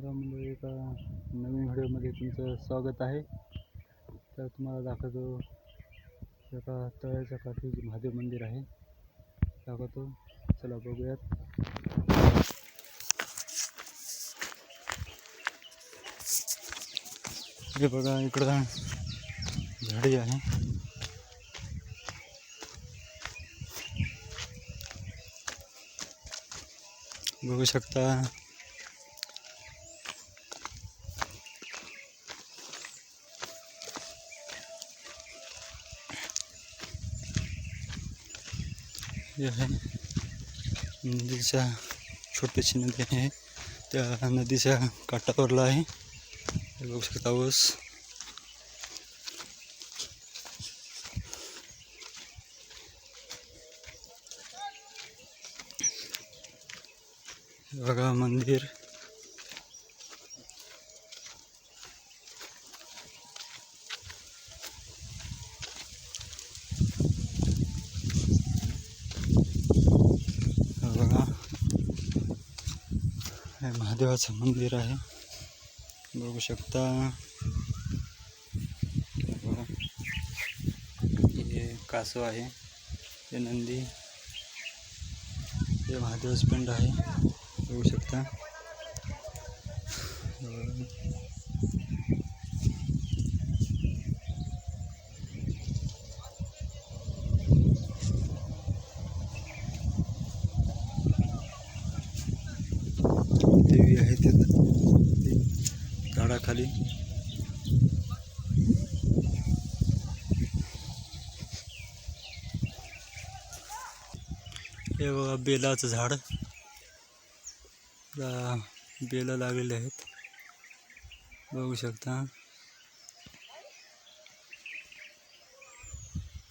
मंडळी एका नवीन व्हिडिओमध्ये तुमचं स्वागत आहे. तर तुम्हाला दाखवतो एका तळ्याच्या काठी महादेव मंदिर आहे. दाखवतो. चला बघूयात. हे बघा इकडं झाडी आहे. बघू शकता जे आहे नदीच्या छोटीशी नदी आहे त्या नदीच्या काठावरला आहे बघू शकता ऊस बघा मंदिर। महादेवाचं मंदिर है बढ़ू शकता. कासो हे कासव नंदी. हे महादेवाचं पिंड है बढ़ू शकता. उभी आहे ते झाडाखाली. हे बघा बेलाचं झाड. बेला लागलेले आहेत. बघू शकता.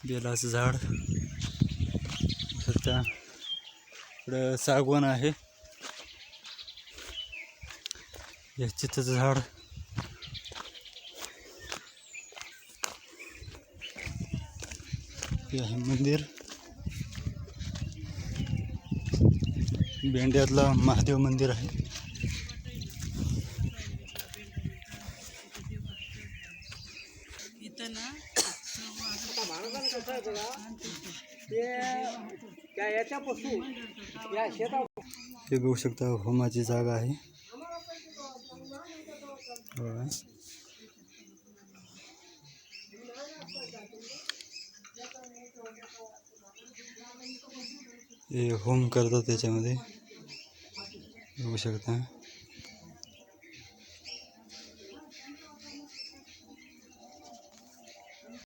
बेलाचं झाड. बघू शकता. इकडं सागवान आहे. हे चिताचं झाड. हे आहे मंदिर. भेंड्यातला महादेव मंदिर आहे. त्या हे बघू शकता होमाची जागा आहे. बघा. हे होम करतात त्याच्यामध्ये बघू शकता